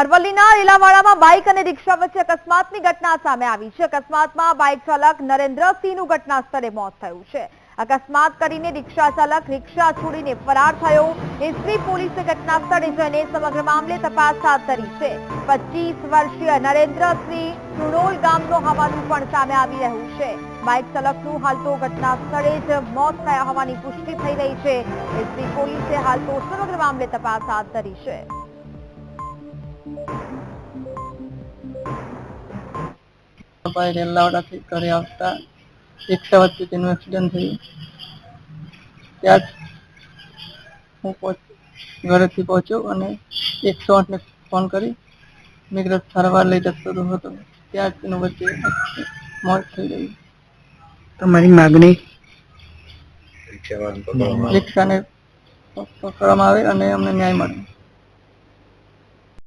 અરવલ્લીના લીલાવાડામાં બાઇક અને રિક્ષા વચ્ચે અકસ્માતની ઘટના સામે આવી છે. અકસ્માતમાં બાઇક ચાલક નરેન્દ્રસિંહનું ઘટના સ્થળે મોત થયું છે. અકસ્માત કરીને રિક્ષા ચાલક રિક્ષા છોડીને ફરાર થયો. એસપી પોલીસે ઘટના સ્થળે જઈને સમગ્ર મામલે તપાસ હાથ ધરી છે. પચીસ વર્ષીય નરેન્દ્રસિંહ સુણોલ ગામનો હોવાનું પણ સામે આવી રહ્યું છે. બાઇક ચાલકનું હાલ તો ઘટના સ્થળે જ મોત થયા હોવાની પુષ્ટિ થઈ રહી છે. એસપી પોલીસે હાલ તો સમગ્ર મામલે તપાસ હાથ ધરી છે. ભાઈ રેલાવડાથી ઘરે આવતા રિક્ષા વચ્ચે તેનું એક્સિડન્ટ થયું. ત્યાં જ હું ઘરેથી પહોંચ્યો અને એકસો આઠને ફોન કરી. મેં સારવાર લઈ જતો હતો. ત્યાં જ તેનું વચ્ચે મોત થઈ ગયું. તમારી માગણી? રિક્ષાને પકડવામાં આવે અને અમને ન્યાય મળે.